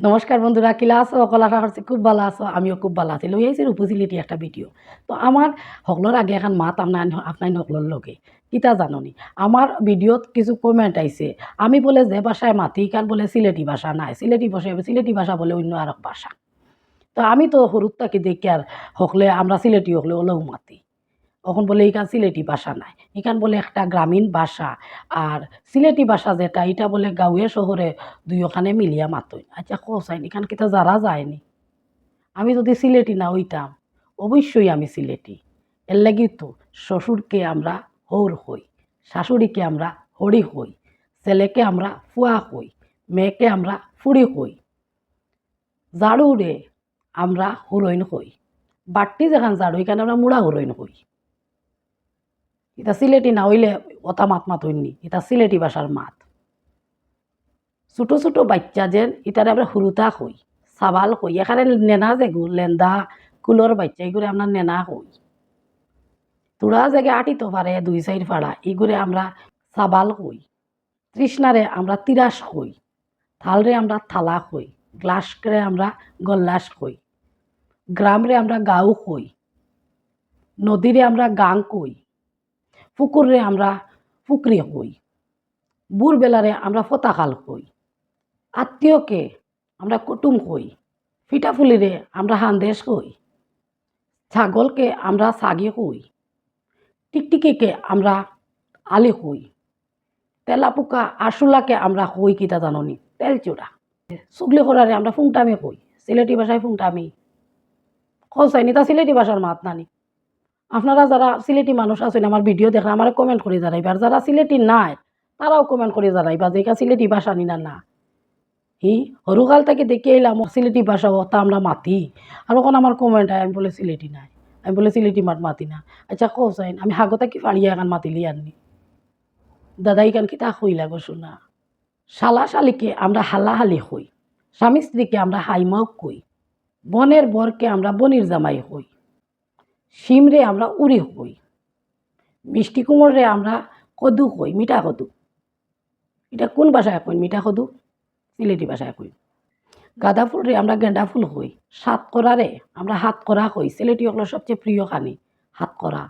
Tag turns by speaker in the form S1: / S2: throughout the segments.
S1: নমস্কার বন্ধুরা, কিলা আছো? অকল আশা করছি খুব ভালো আছো, আমিও খুব ভালো আছি। লই আইছি উপজিলিটি একটা ভিডিও তো আমার সকলোর আগে এখন মাত আপনার আপনার সকলোর লগে। কিতা জাননি? আমার ভিডিওত কিছু কমেন্ট আইছে আমি বলে যে ভাষায় মাতি কান বলে সিলেটি ভাষা নাই। সিলেটি ভাষা সিলেটি ভাষা বলে অন্য আর ভাষা। তো আমি তো সরুত থাকি দেখি আর হকলে আমরা সিলেটি হকলে ওলেও মাতি। তখন বলে এইখান সিলেটি ভাষা নাই। এখান বলে একটা গ্রামীণ ভাষা। আর সিলেটি ভাষা যেটা, এটা বলে গাঁৱে শহরে দুইখানে মিলিয়া মাতই। আচ্ছা কোসাইনি, এখান কিতা যারা যায়নি? আমি যদি সিলেটি না হইতাম, অবশ্যই আমি সিলেটি। এর লাগি তো শ্বশুরকে আমরা হৌর হই, শাশুড়িকে আমরা হরি হই, ছেলেকে আমরা ফুয়া হই, মেয়েকে আমরা ফুড়ি হই। ঝাড়ুরে আমরা হুরইন হই। বাট্টি যেখান ঝাড়ু, এখানে আমরা মুড়া হুরইন হই। এটা সিলেটি না হইলে ওটা মাত মাত হইনি, এটা সিলেটি ভাষার মাত। ছোটো ছোটো বাচ্চা যেন ইতারে আমরা হুরুতা হই সাবাল হই এখানে নেনা যেগু লেন্দা কুলোর বাচ্চা এগুলো আমরা নেনা হই তোরা জায়গায় আটিতে পারে, দুই সাইড ফাড়া এগুলো আমরা সাবাল হই তৃষ্ণারে আমরা তিরাস হই থালরে আমরা থালা হই গ্লাসরে আমরা গল্লাস হই গ্রামরে আমরা গাঁও হই নদীরে আমরা গাং কই। পুকুরে আমরা পুকরি হই। বুড়বেলারে আমরা ফতাকাল হই। আত্মীয়কে আমরা কুটুম হই। ফিটাফুলিরে আমরা হান্দেশ হই। ছাগলকে আমরা সাগি হই। টিকটিকিকে আমরা আলি হই। তেলাপোকা আশুলাকে আমরা হই কিতা জাননি? তেলচূড়া। চুগলি করারে আমরা ফুংটামি হই। সিলেটি ভাষায় ফুংটামি। খসাইনি তা সিলেটি ভাষার মাত নানি। আপনারা যারা সিলেটি মানুষ আছেন, আমার ভিডিও দেখেন আমার কমেন্ট করে জানাইবা। আর যারা সিলেটি নাই, তারাও কমেন্ট করে জানাইবা যে এটা সিলেটি ভাষা নি না। হি সৰুকাল থেকে দেখি এলাম, সিলেটি ভাষা ওটা আমরা মাতি। আর ওখানে আমার কমেন্ট হয় আমি বলে সিলেটি নাই। আমি বলে সিলেটি মাত মাতি না। আচ্ছা কোসাইন আমি হাগতা কি ফাড়িয়া এখন মাতিলি আননি দাদা ইখান কিতা হইলা গো শোনা। শালা শালিকে আমরা হালাহালি হই। স্বামী স্ত্রীকে আমরা হাইমাও কই। বনের বরকে আমরা বনির জামাই হই। শিমরে আমরা উড়ি হই। মিষ্টি কুমড়রে আমরা কদু হই মিঠা কদু। এটা কোন ভাষায় কই মিঠা কদু? সিলেটি ভাষায় কই গাঁদা ফুলরে আমরা গেঁদা ফুল হই সাত করারে আমরা হাত করা হই সিলেটি হলো সবচেয়ে প্রিয় খানি হাত করা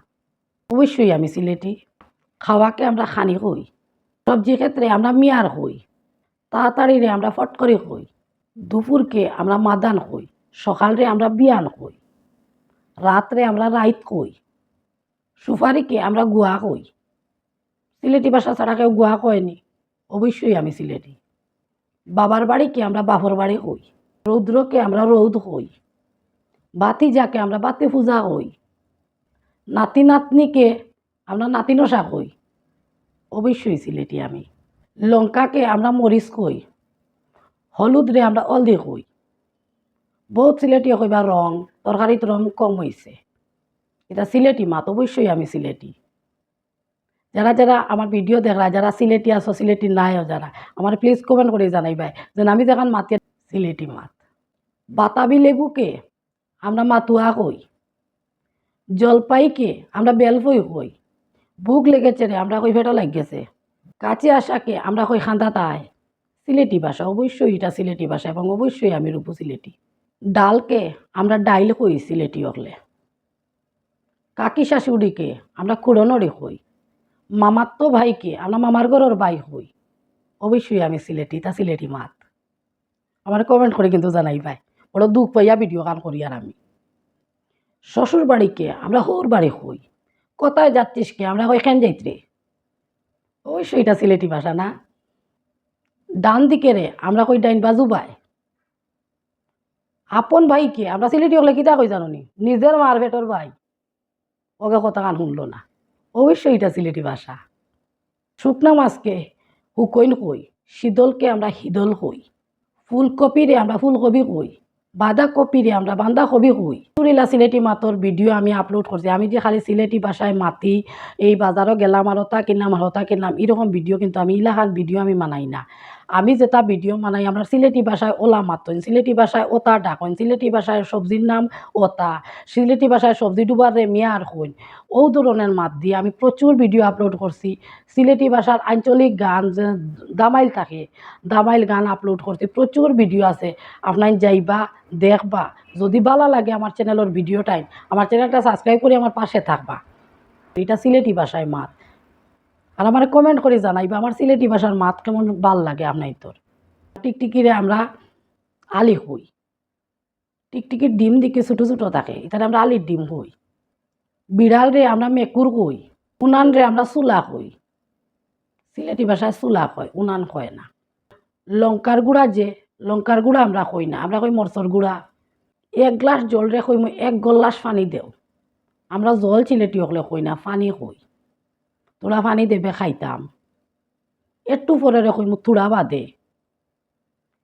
S1: অবশ্যই আমি সিলেটি। খাওয়াকে আমরা খানি হই সবজি ক্ষেত্রে আমরা মিয়ার হই তাড়াতাড়িরে আমরা ফটকরি হই দুপুরকে আমরা মাদান হই সকালরে আমরা বিয়ান হই রাত্রে আমরা রাইত কই? সুপারিকে আমরা গুয়া কই? সিলেটি ভাষা ছাড়া কেউ গুয়া কয়নি? অবশ্যই আমি সিলেটি। বাবার বাড়িকে আমরা বাপর বাড়ি হই রৌদ্রকে আমরা রৌদ হই বাতি যাকে আমরা বাতি পূজা হই নাতি নাতনিকে আমরা নাতি নশা কই। অবশ্যই সিলেটি আমি। লঙ্কাকে আমরা মরিচ কই। হলুদরে আমরা অলদি কই। বহুত সিলেটি কইবা রং, তরকারিত রং কম হয়েছে এটা সিলেটি মাত, অবশ্যই আমি সিলেটি। যারা যারা আমার ভিডিও দেখরা যারা সিলেটি আছো, সিলেটি নাইও যারা, আমার প্লিজ কমেন্ট করে জানাইবাই যে আমি যখন মাতি সিলেটি মাত। বাতাবি লেবুকে আমরা মাতুয়া কই? জলপাইকে আমরা বেলফই কই? বুক লেগেছে রে, আমরা কই ফেটো লাগিয়েছে? কাছে আসাকে আমরা কই খান্দা তাই? সিলেটি ভাষা, অবশ্যই এটা সিলেটি ভাষা এবং অবশ্যই আমি রূপু সিলেটি। ডালকে আমরা ডাইল কই সিলেটি হলে কাকি শাশুড়িকে আমরা কুড়নরে হই মামাত্ম ভাইকে আমরা মামার ঘরের ভাই হই অবশ্যই আমি সিলেটি, তা সিলেটি মাত। আমার কমেন্ট করে কিন্তু জানাই ভাই, বড় দুঃখ পাইয়া ভিডিও গান করি আর আমি। শ্বশুর বাড়িকে আমরা হোর বাড়ি হই কোথায় যাচ্ছিস কে? আমরা ওইখান যাইত্রে অবশ্যই এটা সিলেটি ভাষা না। ডান দিকে রে আমরা কই ডাইন বাজু বাই আপন ভাইকে আমরা সিলেটি হলে কিতা কই জানি নিজের মার ভেটর ভাই। ওকে কথা কান শুনলো না। অবশ্যই এটা সিলেটি ভাষা। শুকনা মাছকে হুকইন কই? শীতলকে আমরা শীতল কই? ফুলকপিরে আমরা ফুলকপি কই? বাঁধাকপিরে আমরা বাঁধাকপি কই? তুরিলা সিলেটি মাতর ভিডিও আমি আপলোড করছি। আমি যে খালি সিলেটি ভাষায় মাতি, এই বাজারও গেলাম আর ওটা কিনলাম আর ওটা কিনলাম, এরকম ভিডিও কিন্তু আমি ইলাহান ভিডিও আমি মানাই না। আমি যেটা ভিডিও বানাই, আমরা সিলেটি ভাষায় ওলা মাতন সিলেটি ভাষায় ওতা ডাকন সিলেটি ভাষায় সবজির নাম ওতা, সিলেটি ভাষায় সবজি ডুবার রে মিয়ার হইন ও ধরনের মাত দিয়ে আমি প্রচুর ভিডিও আপলোড করছি। সিলেটি ভাষার আঞ্চলিক গান দামাইল থাকে, দামাইল গান আপলোড করছি, প্রচুর ভিডিও আছে। আপনার যাইবা, দেখবা। যদি ভালো লাগে আমার চ্যানেলের ভিডিও টাইম, আমার চ্যানেলটা সাবস্ক্রাইব করে আমার পাশে থাকবা। এটা সিলেটি ভাষায় মাত। আর আমার কমেন্ট করে জানাইবা আমার সিলেটি ভাষার মাত কেমন ভালো লাগে আপনার তোর? টিকটিকিরে আমরা আলি হই। টিকটিকির ডিম দিকে ছোটো ছোটো থাকে এখানে আমরা আলির ডিম হই। বিড়াল রে আমরা মেকুর কই উনান রে আমরা চুলা কই সিলেটি ভাষায় চুলা কয় উনান কয় না। লঙ্কার গুঁড়া যে, লঙ্কার গুঁড়া আমরা কই না, আমরা কই মরচর গুঁড়া। এক গ্লাস জল রে কই মই এক গল্লাস পানি দেও। আমরা জল চিলেটি হকলে কই না, পানি কই তোরা পানি দেবে, খাইতাম। একটু পরে রে কইমু তুড়া বাদে।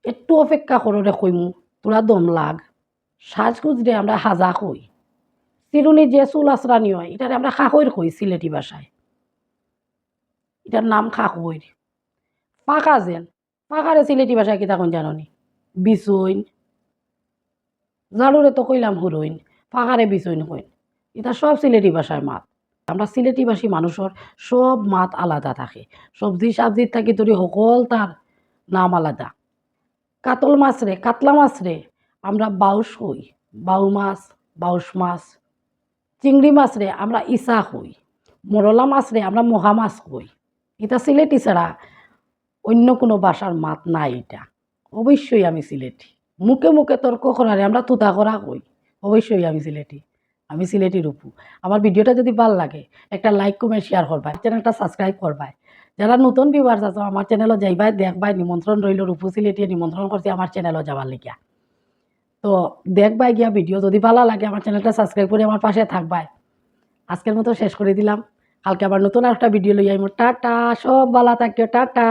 S1: একটু অপেক্ষা করো রে কইমু, তোরা দম লাগ। সাজ সাজগুজরে আমরা হাজা কই। চিরুনি যে চুল আশ্রানি হয়, এটারে আমরা খাকইর কই সিলেটি ভাষায় এটার নাম খাকইর পাকা যেন পাকারে সিলেটি ভাষায় কিতা কোন জাননি। বিচইন জাড়ুরে তো কইলাম হুরইন পাকারে বিচইন কইন। এটা সব সিলেটি ভাষায় মাত। আমরা সিলেটি ভাষী মানুষের সব মাত আলাদা থাকে। সবজি সাবজির থাকি ধরি সকল তার নাম আলাদা। কাতল মাছ রে, কাতলা মাছ রে, আমরা বাউস হই, বাউ মাছ, বাউস মাছ। চিংড়ি মাছ রে, আমরা ইসা হই। মরলা মাছ রে, আমরা মহা মাছ হই। এটা সিলেটি ছাড়া অন্য কোনো ভাষার মাত নাই এটা। অবশ্যই আমি সিলেটি। মুখে মুখে তর্ক করারে আমরা তুতা করা কই অবশ্যই আমি সিলেটি। আমি সিলেটি রূপু। আমার ভিডিওটা যদি ভালো লাগে, একটা লাইক কমেন্ট শেয়ার করবাই। চ্যানেলটা সাবস্ক্রাইব করবাই। যারা নতুন ভিউয়ার্স আছে, আমার চ্যানেলও যাইবাই, দেখবাই, নিমন্ত্রণ রইল রূপু সিলেটিয়ে নিমন্ত্রণ করছি আমার চ্যানেলও যাবার লিগিয়া। তো দেখবাই গিয়া ভিডিও, যদি ভালো লাগে, আমার চ্যানেলটা সাবস্ক্রাইব করে আমার পাশে থাকবাই। আজকের মতো শেষ করে দিলাম। কালকে আবার নতুন একটা ভিডিও লই আইমো। টাটা, সব ভালো থাকিও টাটা।